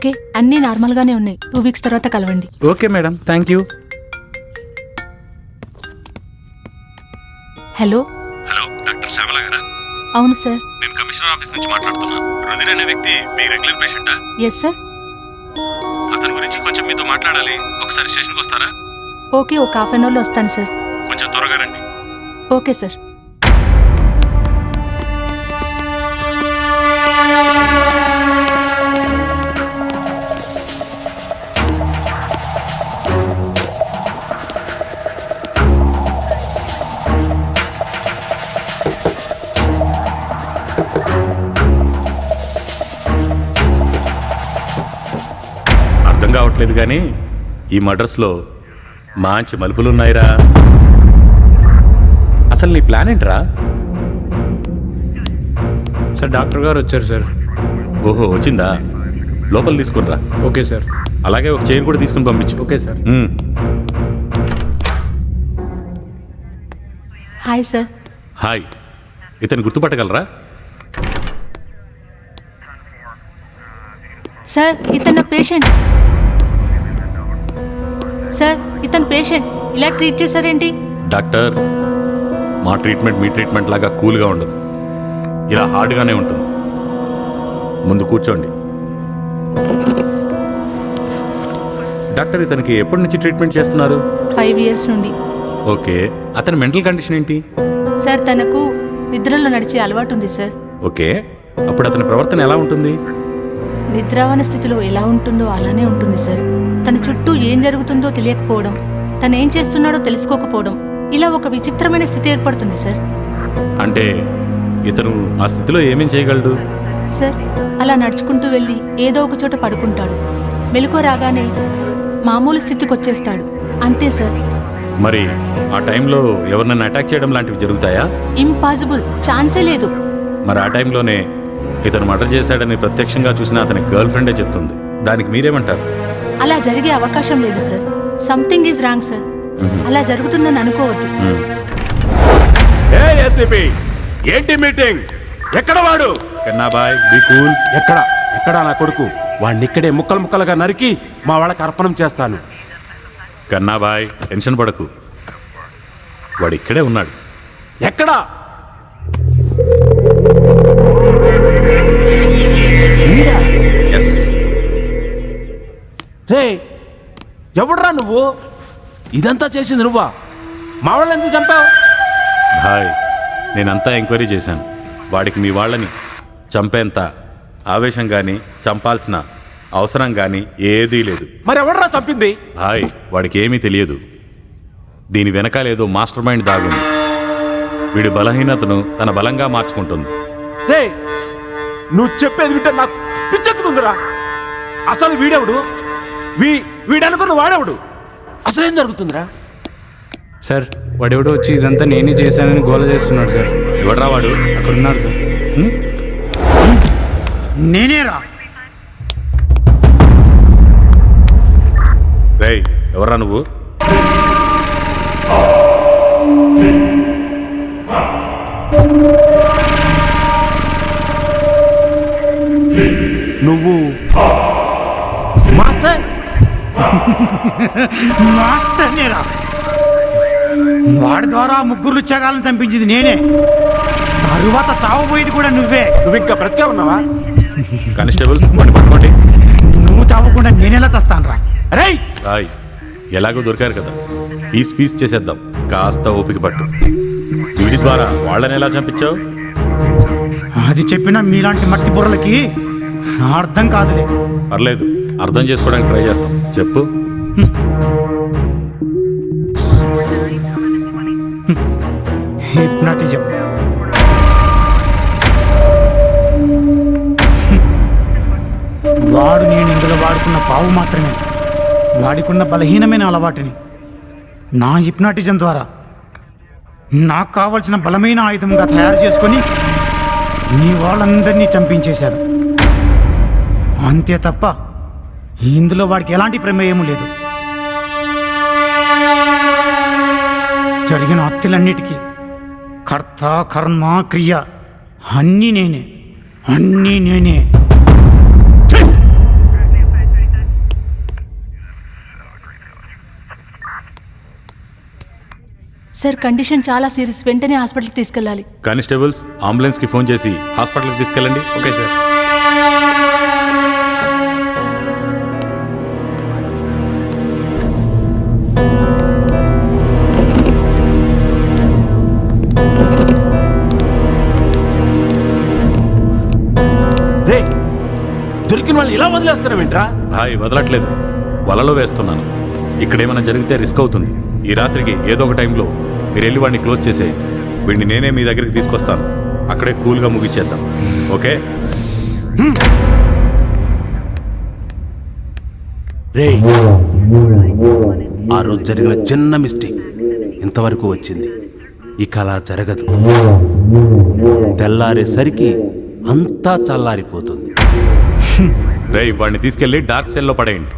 Okay అన్నీ నార్మల్గానే ఉన్నాయి. టూ వీక్స్ తర్వాత కలవండి. Okay madam. Thank you hello hello doctor Shyamala గారా? అవును సార్ నేను కమిషనర్ ఆఫీస్ నుంచి మాట్లాడుతున్నా. రుధిర్ అనే వ్యక్తి మీ రెగ్యులర్ పేషెంటా ఎస్ సార్ అతని గురించి కొంచెం మీతో మాట్లాడాలి. ఒకసారి స్టేషన్కి వస్తారా? ఓకే ఒక హాఫ్ అన్ అవర్లో వస్తాను సార్ కొంచెం త్వరగా రండి. ఓకే సార్ అర్థం కావట్లేదు కానీ ఈ మర్డర్స్లో మంచి మలుపులున్నాయిరా. అసలు నీ ప్లాన్ ఏంట్రా? సార్ డాక్టర్ గారు వచ్చారు సార్. ఓహో వచ్చిందా? లోపల తీసుకునిరా ఓకే సార్. అలాగే ఒక చైర్ కూడా తీసుకుని పంపించు. Okay sir. Hi sir. Hi. ఇతను గుర్తుపట్టగలరా? సార్ ఇతను పేషెంట్. సార్ ఇతను పేషెంట్. ఇలా ట్రీట్ చేశారేంటి? డాక్టర్ మా ట్రీట్మెంట్ మీ ట్రీట్మెంట్ లాగా కూల్గా ఉండదు. ఇలా హార్డ్గానే ఉంటుంది. ముందు కూర్చోండి. డాక్టర్ ఇతనికి ఎప్పటి నుంచి ట్రీట్మెంట్ చేస్తున్నారు? ఫైవ్ ఇయర్స్ నుండి. ఓకే. అతని మెంటల్ కండిషన్ ఏంటి? సార్ తనకు నిద్రలో నడిచే అలవాటు ఉంది సార్. ఓకే. అప్పుడు అతని ప్రవర్తన ఎలా ఉంటుంది? నిద్రావన స్థితిలో ఎలా ఉంటుందో అలానే ఉంటుంది సార్. తన చుట్టూ ఏం జరుగుతుందో తెలియకపోవడం తను ఏం చేస్తున్నాడో తెలుసుకోకపోవడం ఇలా ఒక విచిత్రమైన స్థితి ఏర్పడుతుంది సార్. అంటే ఇతను ఆ స్థితిలో ఏమేం చేయగలడు? సార్ అలా నడుచుకుంటూ వెళ్ళి ఏదో ఒక చోట పడుకుంటాడు. మెలకు రాగానే మామూలు స్థితికి వచ్చేస్తాడు. అంతే సార్. మరి ఆ టైంలో ఎవరినైనా అటాక్ చేయడం లాంటివి జరుగుతాయా? ఇంపాసిబుల్. ఛాన్సే లేదు. మరి ఆ టైంలోనే ఇతను మర్డర్ చేశాడని ప్రత్యక్షంగా చూసిన అతని గర్ల్ ఫ్రెండే చెప్తుంది. దానికి మీరేమంటారు? అలా జరిగే అవకాశం లేదు sir. Something is wrong sir. అలా జరుగుతుందని అనుకోవద్దు. ఏంటి మీటింగ్? ఎక్కడ వాడు? కన్నాబాయ్ బీ కూల్. ఎక్కడ? ఎక్కడ నా కొడుకు? వాడిని ఇక్కడే ముక్కలు ముక్కలుగా నరికి మా వాళ్ళకి అర్పణం చేస్తాను. కన్నాబాయ్ టెన్షన్ పడకు. వాడు ఇక్కడే ఉన్నాడు. ఎక్కడ? రే ఎవడ్రా నువ్వు? ఇదంతా చేసింది నువ్వా? మా వాళ్ళని ఎందుకు చంపావు? భాయ్ నేనంతా ఎంక్వైరీ చేశాను. వాడికి మీ వాళ్ళని చంపేంత ఆవేశం కానీ చంపాల్సిన అవసరం కానీ ఏదీ లేదు. మరి ఎవడ్రా చంపింది? భాయ్ వాడికి ఏమీ తెలియదు. దీని వెనకాలేదో మాస్టర్ మైండ్ దాగుంది. వీడి బలహీనతను తన బలంగా మార్చుకుంటుంది. రే నువ్వు చెప్పేది వింటే నాకు పిచ్చెక్కుతుందిరా. అసలు వీడెవడు? వీ వీడనుకున్న వాడెవడు? అసలేం జరుగుతుందిరా? సార్ వాడెవడో వచ్చి ఇదంతా నేనే చేశానని గోల చేస్తున్నాడు సార్. ఎవడ్రా వాడు? అక్కడ ఉన్నారు సార్ నేనేరా? రేయ్ ఎవర్రా నువ్వు నువ్వు? మాస్టర్ నేరా వాడి ద్వారా ముగ్గురు లుచ్చగాలను చంపించింది నేనే. తరువాత చావబోయేది కూడా నువ్వే. నువ్వు ఇంకా బ్రతికే ఉన్నావా? కానిస్టేబుల్స్ వాడిని పట్టుకోండి నువ్వు చావకుండా నేనెలా చస్తానురా? రేయ్! రాయ్ ఎలాగో దొరికారు కదా. పీస్ పీస్ చేసేద్దాం. కాస్త ఓపిక పట్టు. వీడి ద్వారా వాళ్ళని ఎలా చంపించావు? అది చెప్పిన మీలాంటి మట్టి బుర్రలకి అర్థం కాదులే. పర్లేదు. అర్థం చేసుకోవడానికి ట్రై చేస్తాం. చెప్పు. హిప్నాటిజం. వాడు నేను ఇందులో వాడుకున్న పావు మాత్రమే. వాడికున్న బలహీనమైన అలవాటుని. నా హిప్నాటిజం ద్వారా నాకు కావలసిన బలమైన ఆయుధంగా తయారు చేసుకొని నీ వాళ్ళందరినీ చంపించేశారు అంతే తప్ప ఇందులో వాడికి ఎలాంటి ప్రమేయము లేదు. జరిగిన హత్యలన్నిటికీ కర్త కర్మ క్రియ అన్నీ నేనే అన్నీ నేనే. సార్ కండిషన్ చాలా సీరియస్. వెంటనే హాస్పిటల్కి తీసుకెళ్ళాలి. కానిస్టేబుల్స్ అంబులెన్స్కి ఫోన్ చేసి హాస్పిటల్కి తీసుకెళ్ళండి. Okay sir. దొరికిన వాళ్ళు ఇలా వదిలేస్తారేంట్రా భాయ్ వదలట్లేదు. వలలో వేస్తున్నాను. ఇక్కడేమైనా జరిగితే రిస్క్ అవుతుంది. ఈ రాత్రికి ఏదో ఒక టైంలో మీరు వెళ్ళి వాడిని క్లోజ్ చేసేయండి. వీడిని నేనే మీ దగ్గరికి తీసుకొస్తాను. అక్కడే కూల్గా ముగిచ్చేద్దాం. ఓకే? రే ఆ రోజు జరిగిన చిన్న మిస్టేక్ ఇంతవరకు వచ్చింది. ఇక అలా జరగదు. తెల్లారేసరికి అంతా చల్లారిపోతుంది. రే వాడిని తీసుకెళ్ళి డార్క్ సెల్లో పడేయండి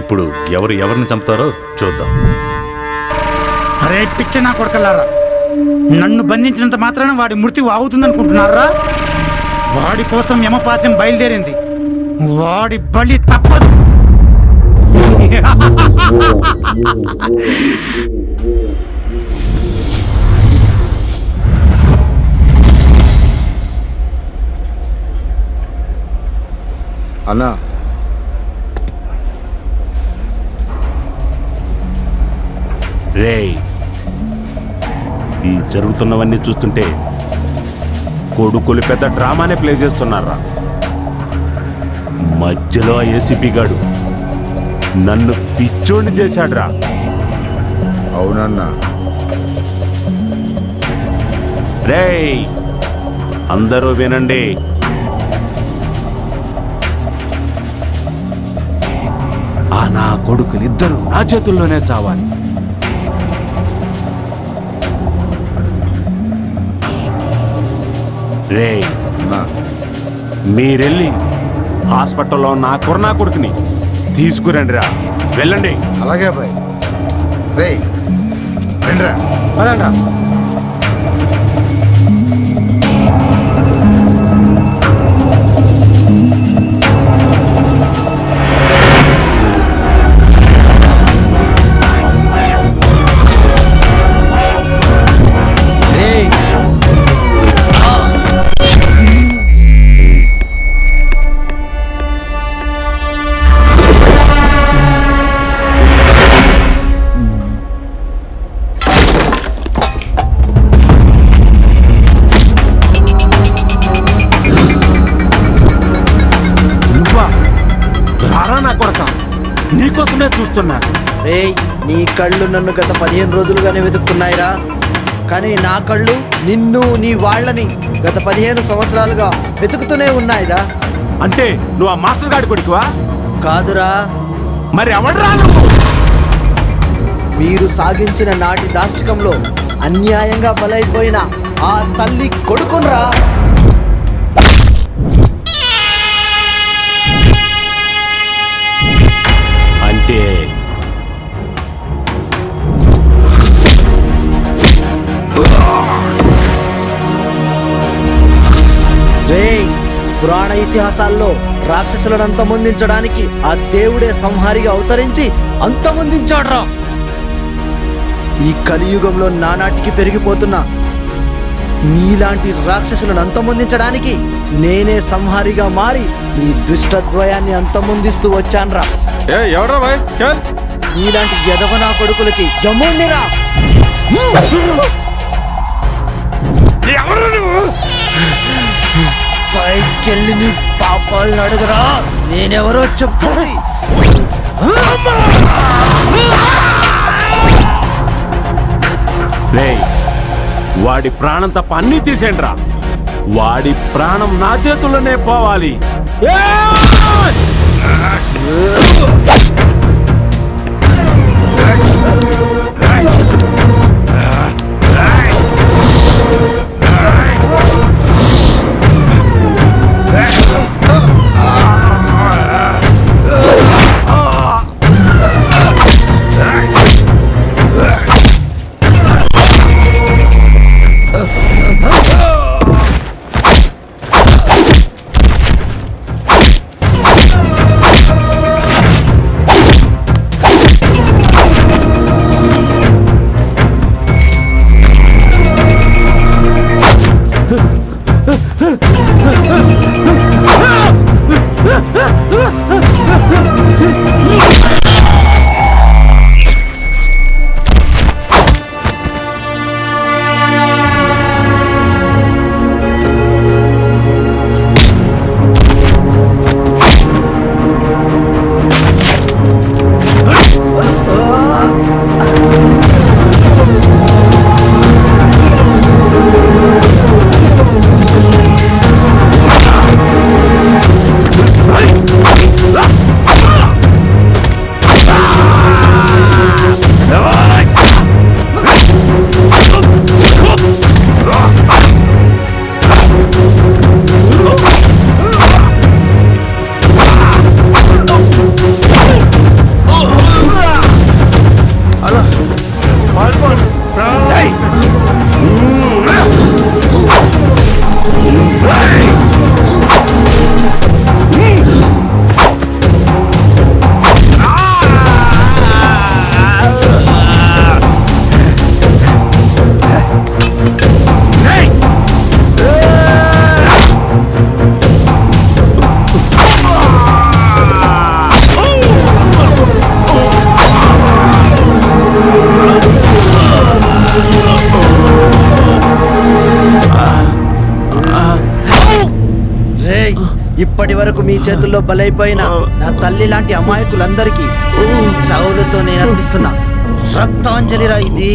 ఇప్పుడు ఎవరు ఎవరిని చంపుతారో చూద్దాం అరే పిచ్చ నా కొడకల్లారా నన్ను బంధించినంత మాత్రాన వాడి మృతి ఆగుతుందనుకుంటున్నారా వాడి కోసం యమపాశం బయలుదేరింది వాడి బలి తప్పదు అన్నా. రేయ్ ఈ జరుగుతున్నవన్నీ చూస్తుంటే కొడుకులు పెద్ద డ్రామానే ప్లే చేస్తున్నారా? మధ్యలో ఏసీపీ గాడు నన్ను పిచ్చోడిని చేశాడ్రా. అవునన్నా. రేయ్ అందరూ వినండి. నా కొడుకులిద్దరూ నా చేతుల్లోనే చావాలి. రేయ్ అన్నా మీరెళ్ళి హాస్పిటల్లో నా కొరనా కొడుకుని తీసుకురండి రా వెళ్ళండి. అలాగే బాయ్ రే రండిరా. పదండ్రా. చూస్తున్నా. రేయ్ నీ కళ్ళు నన్ను గత పదిహేను రోజులుగానే వెతుక్కున్నాయిరా. కానీ నా కళ్ళు నిన్ను నీ వాళ్ళని గత పదిహేను సంవత్సరాలుగా వెతుకుతూనే ఉన్నాయిరా. అంటే నువ్వు ఆ మాస్టర్ గాడి కొడుకువా? కాదురా. మరి ఎవడరా మీరు సాగించిన నాటి దాష్టికంలో అన్యాయంగా బలైపోయిన ఆ తల్లి కొడుకునరా. రేయ్ పురాణ ఇతిహాసాల్లో రాక్షసులను అంతమొందించడానికి ఆ దేవుడే సంహారిగా అవతరించి అంతమొందించాడ్రా. ఈ కలియుగంలో నానాటికి పెరిగిపోతున్న నీలాంటి రాక్షసులను అంతమొందించడానికి నేనే సంహారిగా మారి నీ దుష్టద్వయాన్ని అంతమొందిస్తూ వచ్చాన్రా. నీలాంటి యదవనా కొడుకులకి జమ్ముండిరా ఎవరు నువ్వు? పైకెళ్ళి నీ పాపాలను అడుగురా. నేనెవరో చెప్పు. వాడి ప్రాణం తప్ప అన్ని తీసేయండి వాడి ప్రాణం నా చేతుల్లోనే పోవాలి. రే ఇప్పటి వరకు మీ చేతుల్లో బలైపోయిన నా తల్లి లాంటి అమాయకులందరికీ సౌలుతో నేను అనిపిస్తున్నా రక్తాంజలిరా ఇది.